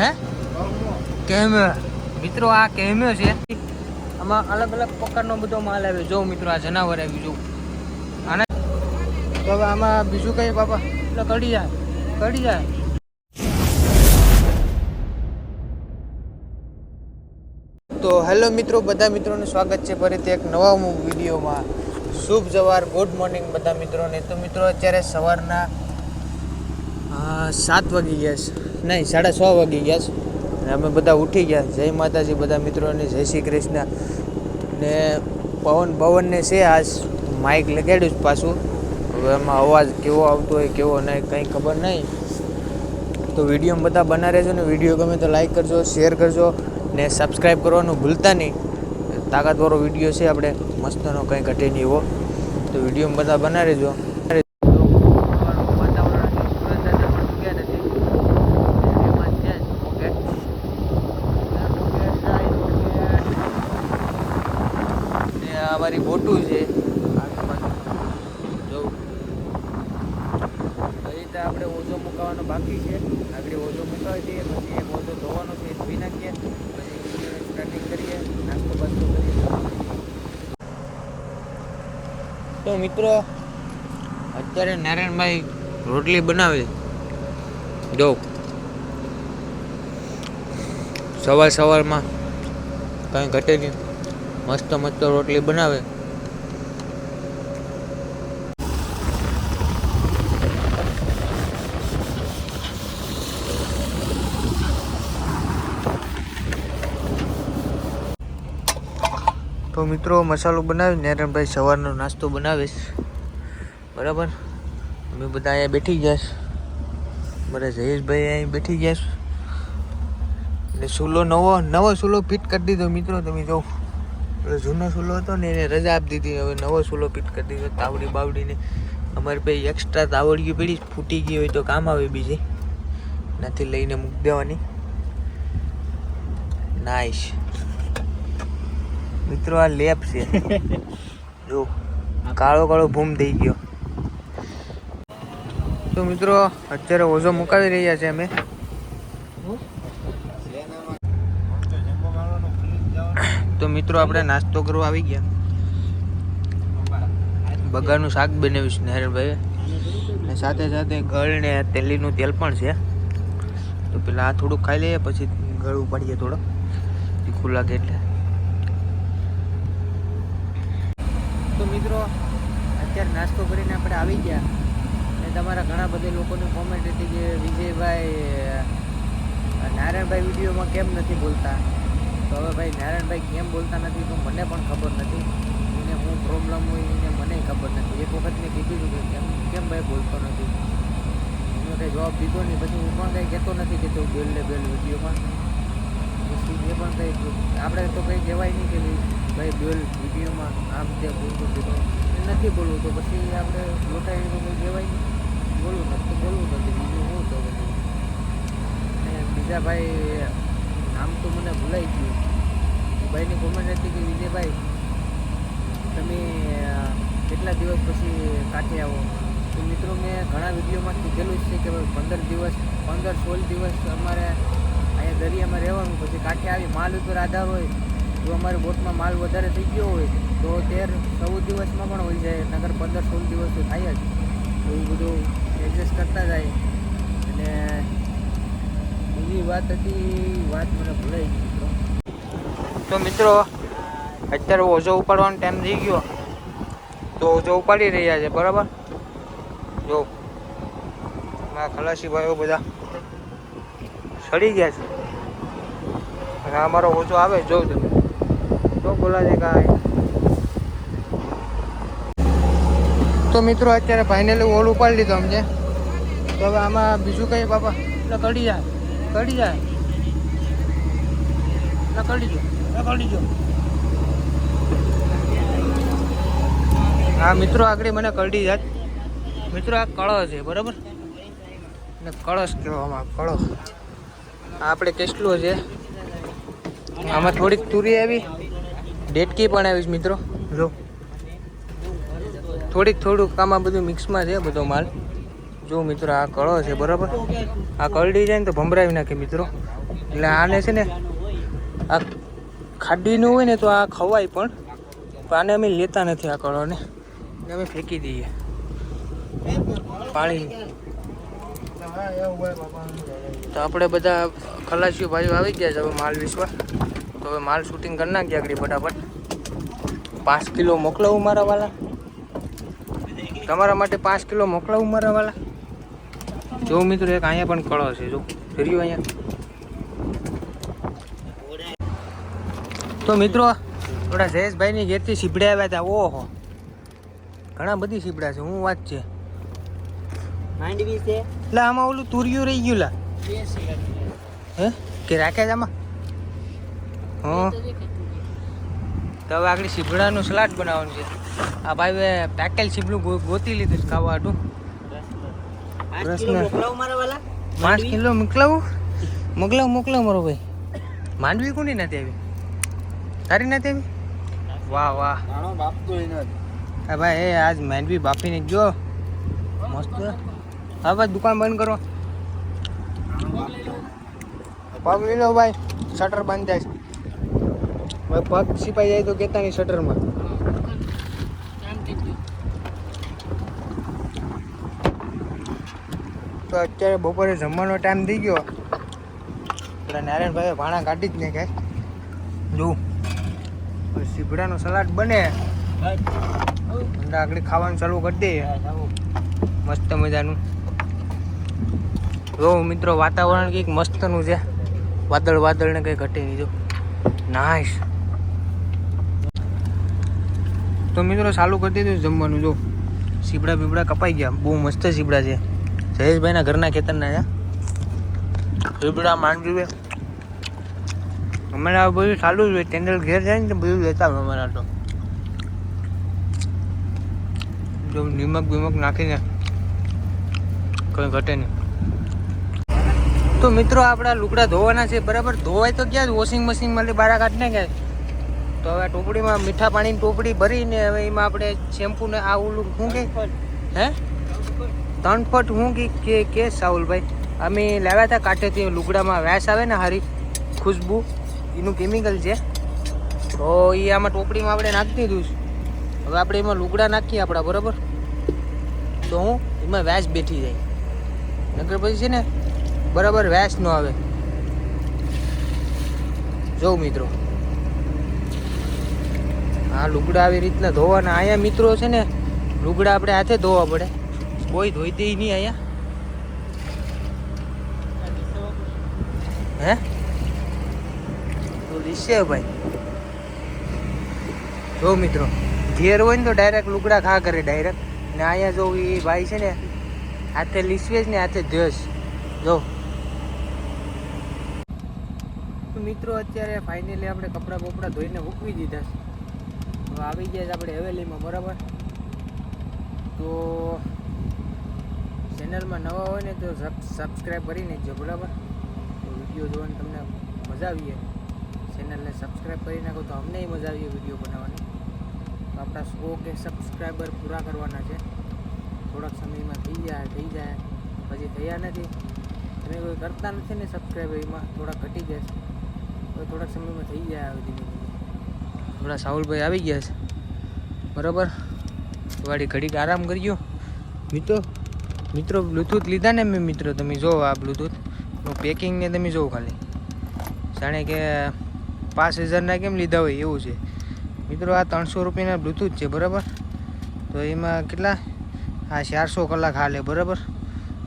હે? કેમ્યો. મિત્રો, આ કેમ્યો છે. આમાં અલગ અલગ પ્રકારનો બધો માલ આવ્યો જો મિત્રો, આ જનાવર આવ્યું જો આને તો આમાં બીજું કઈ બાપા? એટલે કડી જાય કડી જાય તો હેલો મિત્રો, બધા મિત્રોનું સ્વાગત છે ફરીથી એક નવા વિડીયોમાં. શુભ જવાર ગુડ મોર્નિંગ, બધા મિત્રોને. તો મિત્રો, અત્યારે સવારના સાત વાગી ગયા છે. નહીં, સાડા છ વાગી ગયા છે. અને અમે બધા ઉઠી ગયા. જય માતાજી બધા મિત્રોને, જય શ્રી કૃષ્ણ. ને પવન પવનને છે આજ માઇક લગાડ્યું છે પાછું. હવે એમાં અવાજ કેવો આવતો હોય, કેવો નહીં, કંઈ ખબર નહીં. તો વીડિયો બધા બના રહેજો ને. વીડિયો ગમે તો લાઈક કરજો શેર કરજો. ને સબસ્ક્રાઈબ કરવાનું ભૂલતા નહીં. તાકાતવાળો વીડિયો છે આપણે. મસ્તનો કંઈ ઘટે નહીં એવો તો વીડિયો બધા બના રહેજો અમારી મોટું છે જો એ રીતે આપણે ઓઝો મુકાવવાનો બાકી છે આગળ ઓઝો મુકાવી દઈએ પછી એક ઓઝો ધોવાનો છે એ ધોઈ નાખીએ પછી સ્ટાર્ટિંગ કરીએ નાસ્તો બાસ્તો કરીએ તો મિત્રો, અત્યારે નારાયણભાઈ રોટલી બનાવે. જો. સવાર સવારમાં કાંઈ ઘટે નહીં મસ્ત મસ્ત રોટલી બનાવે. મિત્રો, મસાલો બનાવી નારાયણભાઈ સવારનો નાસ્તો બનાવીશ બરાબર? અમે બધા અહીંયા બેઠી ગયા બધા જયેશભાઈ અહીં બેઠી ગયા એટલે સૂલો નવો નવો સૂલો ફિટ કરી દીધો મિત્રો, તમે જો પેલો જૂનો સૂલો હતો ને, એને રજા આપી દીધી. હવે નવો સૂલો ફિટ કરી દીધો, તાવડી બાવડીને. અમારી પાસે એક્સ્ટ્રા તાવડીઓ પડી ફૂટી ગઈ હોય તો કામ આવે બીજી. નથી લઈને મૂકી દેવાની. નાઈસ મિત્રો, આ લેપ છે. જો, કાળો કાળો ભૂમ થઈ ગયો. તો મિત્રો, અત્યારે ઓઝો મુકાવી રહ્યા છે અમે. તો મિત્રો, આપણે નાસ્તો કરવા આવી ગયા. બગાડનું શાક બનાવીશ નહેરભાઈ ને સાથે સાથે ગળ ને તેલીનું તેલ પણ છે. તો પેલા આ થોડુંક ખાઈ લઈએ, પછી ગળ ઉપાડીએ થોડો. તીખું લાગે એટલે. મિત્રો, અત્યારે નાસ્તો કરીને આપણે આવી ગયા. અને તમારા ઘણા બધા લોકોની કોમેન્ટ હતી કે વિજયભાઈ નારાયણભાઈ વિડીયોમાં કેમ નથી બોલતા? તો હવે ભાઈ નારાયણભાઈ કેમ બોલતા નથી તો મને પણ ખબર નથી. એને હું પ્રોબ્લેમ હોય એને મને ખબર નથી. એક વખત મેં કીધું હતું કે કેમ કેમ ભાઈ બોલતો નથી? એનો કંઈ જવાબ દીધો નહીં. પછી હું પણ કંઈ કહેતો નથી કે તું બેલ ને બેલ વિડીયોમાં. એ પણ કંઈ આપણે તો કંઈ કહેવાય નહીં કે ભાઈ બોલ વિડીયોમાં આમ તે બોલવું કીધું નથી બોલવું તો પછી આપણે લોટાઈ તો કંઈ કહેવાય નહીં. બોલવું નથી તો બોલવું નથી, બીજું શું તો પછી બીજા ભાઈ નામ તો મને ભૂલાઈ ગયું. ભાઈની કોમેન્ટ હતી કે વિજયભાઈ, તમે કેટલા દિવસ પછી કાઠે આવો? તો મિત્રો મેં ઘણા વિડીયોમાં કીધેલું છે કે ભાઈ પંદર દિવસ, પંદર સોળ દિવસ અમારે દરિયામાં રહેવાનું, પછી કાંઠે આવી માલ ઉપર આધાર હોય, જો અમારી બોટમાં માલ વધારે થઈ ગયો હોય, તો તેર ચૌદ દિવસમાં પણ હોઈ જાય નગર પંદર સોળ દિવસ તો થાય જ. એવું બધું એડજસ્ટ કરતા જાય. અને બીજી વાત હતી, વાત મને ભૂલાઈ ગઈ, મિત્રો. તો મિત્રો, અત્યારે ઓઝો ઉપાડવાનો ટાઈમ થઈ ગયો. તો ઓઝો ઉપાડી રહ્યા છે, બરાબર? જો મારા ખલાસી ભાઈઓ બધા સડી ગયા છે. અને અમારો ઓછો આવે જોઉં તમે તો બોલાજે કાંઈ. તો મિત્રો અત્યારે ફાઇનલી ઓલ ઉપાડી લીધો અમને તો હવે આમાં બીજું કંઈ બાપા? એટલે કડી જાય કડી જાય એટલે કડી જો. કડી જો. હા મિત્રો આગળ મને કરડી જાત. મિત્રો આ કળશ છે બરાબર? ને કળશ કહેવામાં કળશ. આપણે કેટલો છે? આમાં થોડીક તુરી આવી. ડેટકી પણ આવી છે મિત્રો. જો. થોડીક થોડુંક આમાં બધું મિક્સમાં છે, બધો માલ. જો મિત્રો, આ કળો છે, બરાબર? આ કળડી જાય ને તો ભંભરાવી નાખે મિત્રો. એટલે આને છે ને, આ ખાડીનું હોય ને તો આ ખવાય પણ આને અમે લેતા નથી આ કળોને. અમે ફેંકી દઈએ. પાણી તો આપણે બધા ખલાસીઓ ભાઈઓ આવી ગયા છે હવે માલ વિશ્વા તો હવે માલ શૂટિંગ કરી નાખીએ આગળ ફટાફટ. પાંચ કિલો મોકલાવું મારા વાલા. તમારા માટે પાંચ કિલો મોકલાવું મારા વાલા. જો મિત્રો એક અહીંયા પણ કળો છે, જો. ફેર્યું અહીંયા. તો મિત્રો થોડા જયેશભાઈની ઘેરથી સીપડે આવ્યા હતા. ઓહો. ઘણા બધી સીપડા છે, હું વાત છે. માંડવી છે. એટલે આમાં ઓલું તુર્યું રહી ગયું લા. હે? કે રાખે છે આમાં? હા. તો હવે આગળ સીપડાનું સલાડ બનાવવાનું છે. આ ભાઈ પેકેલ સીપડું ગોતી લીધું છે ખાવા હતું પાંચ કિલો મોકલાવું? મોકલાવ મોકલાવ મારો ભાઈ. માંડવી કોની નથી આવી? તારી નથી આવી? વાહ વાહ. હા ભાઈ એ આજ માંડવી બાફીને જો મસ્ત. હા ભાઈ દુકાન બંધ કરો. પગ લઈ લો ભાઈ શટર બંધ થાય ભાઈ પગ સિપાઈ જાય તો કેતા નહીં શટરમાં તો અત્યારે બપોરે જમવાનો ટાઈમ થઈ ગયો. એટલે નારાયણભાઈએ ભાણા કાઢી જ ને કે જો સીભડાનો સલાડ બને. આગળ ખાવાનું ચાલુ કરી દઈએ મસ્ત મજાનું. જો મિત્રો, વાતાવરણ કંઈક મસ્તનું છે. વાદળ વાદળ ને કંઈ ઘટે નહીં જો. નાઈસ તો મિત્રો, ચાલુ કરી દીધું જમવાનું, જો. સીબડા બીબડા કપાઈ ગયા. બહુ મસ્ત સીબડા છે. જયેશભાઈના ઘરના ખેતરના છે. સીબડા માંડવી છે. અમારે આ બધું ચાલુ જ હોય. ટેન્ડલ ઘેર જાય ને બધું લેતા હોય અમારા તો. જો નિમક બિમક નાખીને કંઈ ઘટે નહીં. તો મિત્રો આપણા લુગડા ધોવાના છે, બરાબર? ધોવાય તો ક્યાં? વોશિંગ મશીનમાં લે, બારા કાઢને કે તો હવે ટોપડીમાં મીઠા પાણીની ટોપડી ભરીને હવે એમાં આપણે શેમ્પુ ને આ ઓલું શું કે? હે? ત્રણ ફટ હું કે કે સાહુલભાઈ અમે લાવ્યા હતા કાંઠેથી લુગડામાં વ્યાસ આવે ને હારી, ખુશ્બુ. એનું કેમિકલ છે. તો એ આમાં ટોપડીમાં આપણે નાખી દીધું હવે આપણે એમાં લુગડા નાખીએ આપણા, બરાબર? તો હું, એમાં વ્યાસ બેઠી જાય. નગર પછી છે ને બરાબર વેસ ન આવે. જો મિત્રો. આ લુગડા આવી રીતના ધોવાના. અહીંયા મિત્રો છે ને, લુગડા આપણે હાથે ધોવા પડે. કોઈ ધોઈ દે નહીં અહીંયા. હે? દિશે ભાઈ. જો મિત્રો. ઘેર હોય ને તો ડાયરેક્ટ લુગડા ખા કરે ડાયરેક્ટ ને અહીંયા જો એ ભાઈ છે ને, હાથે લીસવે જ ને, હાથે ધ્યોસ જો. મિત્રો, અત્યારે ફાઇનલી આપણે કપડાં બપડા ધોઈને મૂકવી દીધા છે. હવે આવી ગયા છે આપણે હવેલીમાં, બરાબર? તો ચેનલમાં નવા હોય ને તો સબસ્ક્રાઈબ કરી નાખજો બરાબર? તો વીડિયો જોવાની તમને મજા આવીએ ચેનલને સબસ્ક્રાઈબ કરી નાખો તો અમને મજા આવીએ વીડિયો બનાવવાની. તો આપણા સો કે સબસ્ક્રાઈબર પૂરા કરવાના છે. થોડાક સમયમાં થઈ જાય થઈ જાય. પછી થયા નથી. તમે કોઈ કરતા નથી ને સબસ્ક્રાઈબ એમાં થોડા ઘટી જાય તો થોડાક સમયમાં થઈ જાય હવે ધીમે ધીમે. સાહુલભાઈ આવી ગયા છે. બરાબર? વાડી ઘડીક આરામ કરજો. મિત્રો મિત્રો બ્લૂટૂથ લીધા ને મેં મિત્રો, તમે જો આ બ્લૂટૂથ પેકિંગને તમે જોવો ખાલી. જાણે કે પાંચ હજારના કેમ લીધા હોય એવું છે. મિત્રો, આ ત્રણસો રૂપિયાના બ્લૂટૂથ છે, બરાબર? તો એમાં કેટલા? આ ચારસો કલાક હાલે, બરાબર?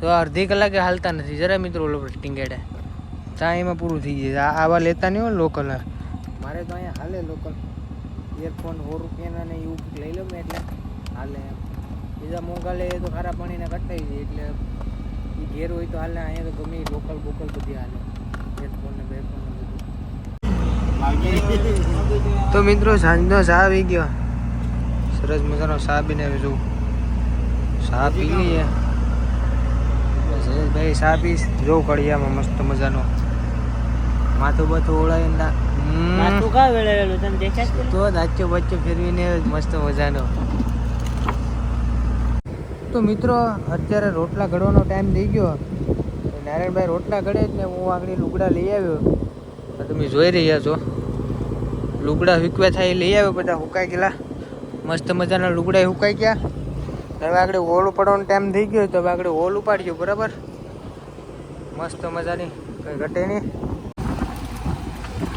તો અડધી કલાકે હાલતા નથી. જરા મિત્રો ઓલો ટીંગેડે. ત્યાં એમાં પૂરું થઈ જાય. આવા લેતા નહીં હોય લોકલ મારે તો અહીંયા હાલે લોકલ ઇયરફોન સો રૂપિયાના ને એવું લઈ લો મેં એટલે. હાલે બીજા મોંઘા લે તો ખારા પાણીને કટાઈ જાય એટલે એ ઘેર હોય તો હાલે અહીંયા તો ગમે લોકલ બોકલ બધી હાલે. ઇયરફોન ને બેરફોન ને બધું. તો મિત્રો સાંજનો ચા આવી ગયો. સરસ મજાનો ચા પીને આવી જવું ચા પી લઈએ. ભાઈ ચા પીશ. જોઉં કડિયામાં મસ્ત મજાનો. માથું બધું ઓળાવીને ના માથું કા વેળેલું તને દેખાય તો દાચ્યો બચ્ચો ફેરવીને મસ્ત મજાનો. તો મિત્રો અત્યારે રોટલા ઘડવાનો ટાઈમ થઈ ગયો. નારાયણભાઈ રોટલા ઘડે જ ને હું આગળ લુગડા લઈ આવ્યો. તમે જોઈ રહ્યા છો. લુગડા હુકવ્યા થાય લઈ આવ્યો બધા હુકાઈ ગયેલા. મસ્ત મજાના લુગડા હુકાઈ ગયા. હવે આગળ હોલ ઉપાડવાનો ટાઈમ થઈ ગયો તો હવે આગળ હોલ ઉપાડજો બરાબર? મસ્ત મજાની. કંઈ ઘટે નહીં.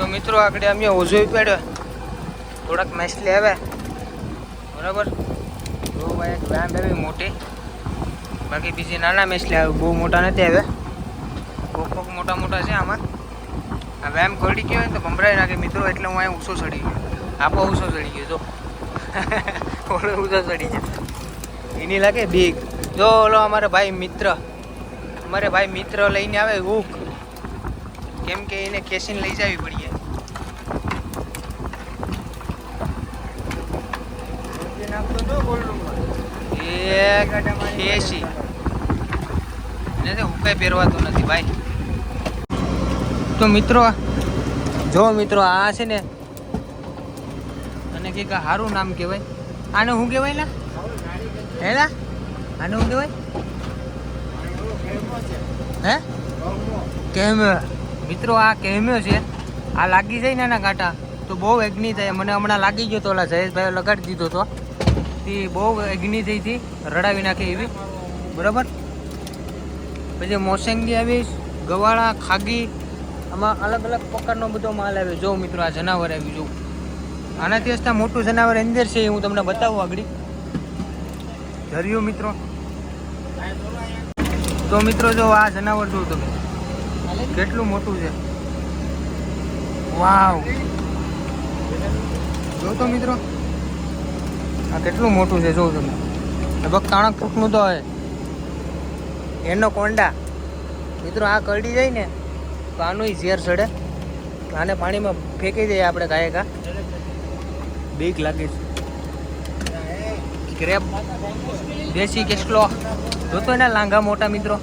તો મિત્રો આગળ અમે ઓઝો પડ્યો થોડાક મેસલી આવે. બરાબર? તો ભાઈ એક વ્યાયામ આવી, મોટી. બાકી બીજી નાના મેસલી આવે, બહુ મોટા નથી આવે. કોક મોટા મોટા છે આમાં. આ વ્યાયામ કરડી ગયો ને તો ભમરાઈ નાખે. મિત્રો, એટલે હું અહીંયા ઊંચો ચડી ગયો. આપો ઊંચો ચડી ગયો, જો. ઓલો ઊંચો ચડી ગયો. એની લાગે બીક જો, ઓલો અમારો ભાઈ મિત્ર. અમારે ભાઈ મિત્ર લઈને આવે હુક કેમ કે એને કેસીને લઈ જવી પડીએ. એક એસી એને તો હુકાઈ પહેરવાતું નથી ભાઈ. તો મિત્રો જો મિત્રો આ છે ને અને કે સારું નામ કહેવાય. આને શું કહેવાય લા? હેલા આને શું કહેવાય? હે કેમ્યો મિત્રો આ કેમ્યો છે. આ લાગી જાય ને એના કાંટા તો બહુ અગ્નિ થાય. મને હમણાં લાગી ગયો તો ઓલા જયેશભાઈ લગાડી દીધો તો. તે બહુ અગ્નિ થઈ હતી. રડાવી નાખે એવી. બરાબર? પછી મોસંગી આવી ગવાળા, ખાગી. આમાં અલગ અલગ પ્રકારનો બધો માલ આવ્યો. જો મિત્રો આ જનાવર આવ્યું જો. આનાથી હસતા મોટું જનાવર અંદર છે એ હું તમને બતાવું આગળ. ધર્યું મિત્રો. તો મિત્રો જો આ જનાવર જો તમે. કેટલું મોટું છે? વાવ. જો તો મિત્રો આ કેટલું મોટું છે જોઉં તમે. લગભગ તાણક ફૂટનું તો હોય. એનો કોંડા. મિત્રો આ કરડી જાય ને તો આનું ઝેર ચડે આને પાણીમાં ફેંકી દઈએ આપણે કાંઈ કા બીક લાગે છે. ક્રેપ. દેશી કેસલો. જોતો એના લાંઘા મોટા મિત્રો.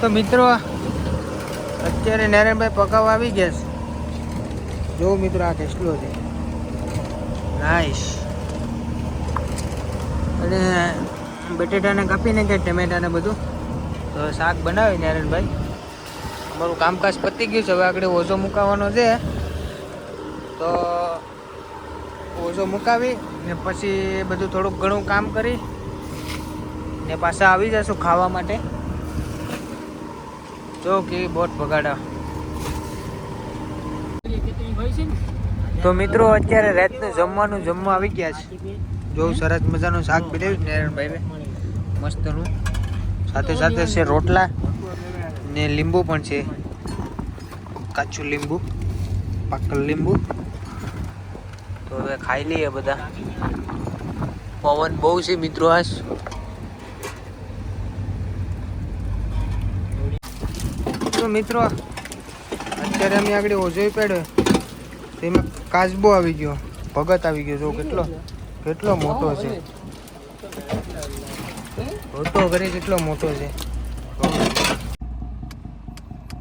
તો મિત્રો, અત્યારે નારાયણભાઈ પકાવવા આવી ગયા છે. જો મિત્રો, આ કેટલો છે? નાઈસ અને બટેટાને કાપીને કે ટમેટાને બધું? તો શાક બનાવી નારાયણભાઈ. અમારું કામકાજ પતી ગયું છે. હવે આગળ ઓઝો મુકાવાનો છે. તો ઓઝો મુકાવી ને પછી બધું થોડુંક ઘણું કામ કરી ને પાછા આવી જશું ખાવા માટે. જો કે બોટ ભગાડા. તો મિત્રો, અત્યારે રાતનું જમવાનું જમવા આવી ગયા છે. જો સરસ મજાનું શાક બનાવ્યું નારાયણભાઈ મસ્તનું સાથે સાથે છે રોટલા ને લીંબુ પણ છે. કાચું લીંબુ, પાકલ લીંબુ. તો હવે ખાઈ લઈએ બધા. પવન બહુ છે મિત્રો આજ. મિત્રો, અત્યારે અમે આગળ ઓઝોઈ પડ્યો. તેમાં કાચબો આવી ગયો. ભગત આવી ગયો. જો કેટલો કેટલો મોટો છે. મોટો કરી કેટલો મોટો છે.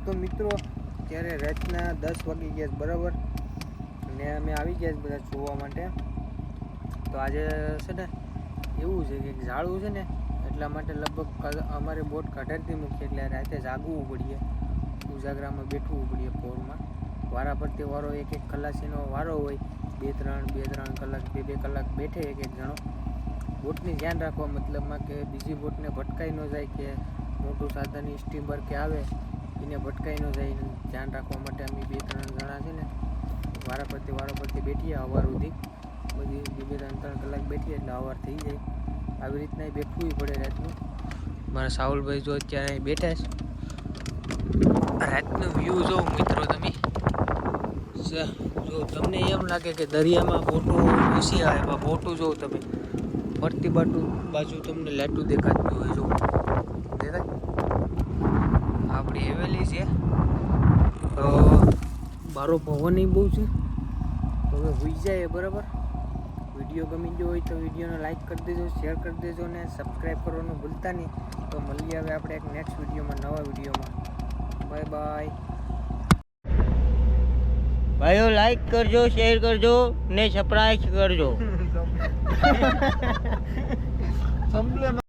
તો મિત્રો ત્યારે રાતના દસ વાગી ગયા છે, બરાબર? ને અમે આવી ગયા બધા જોવા માટે. તો આજે છે ને, એવું છે કે ઝાડવું છે ને, એટલા માટે લગભગ અમારે બોટ કઢાડતી મૂકીએ એટલે રાતે જાગવું પડીએ ઉજાગરામાં બેઠવું પડે પોરમાં વારા પરથી વારો એક એક ખલાસીનો વારો હોય. બે ત્રણ બે ત્રણ કલાક, બે બે કલાક બેઠે એક એક જણો. બોટની ધ્યાન રાખવા મતલબમાં કે બીજી બોટને ભટકાઈ ન જાય કે મોટું સાધન સ્ટીમર કે આવે, એને ભટકાઈ ન જાય. ધ્યાન રાખવા માટે અમે બે ત્રણ જણા છે ને, વારા પરથી વારા પરથી બેઠીએ અવાર સુધી. બધી બે બે ત્રણ ત્રણ કલાક બેઠીએ એટલે અવાર થઈ જાય. આવી રીતના બેઠવું પડે રાતનું. મારા સાહુલભાઈ જો અત્યારે બેઠા છે. રાતનો વ્યૂ જો મિત્રો તમે. જો તમને એમ લાગે કે દરિયામાં બોટો ઘૂસી આવે, એમાં બોટું જો તમે. ફરતી બાટુ બાજુ તમને લેટું દેખાતું હોય, જો. આપણી હવેલી છે. તો ભવન પવન બહુ છે. તો હવે હોઈ જાય બરાબર. વીડિયો ગમી ગયો હોય તો વિડીયોને લાઈક કરી દેજો શેર કરી દેજો ને સબસ્ક્રાઈબ કરવાનું ભૂલતા નહીં. તો મળીએ હવે આપણે એક નેક્સ્ટ વિડીયોમાં, નવા વિડીયોમાં. Bye bye. ભાઈઓ લાઈક કરજો શેર કરજો ને સપ્રાઈઝ કરજો.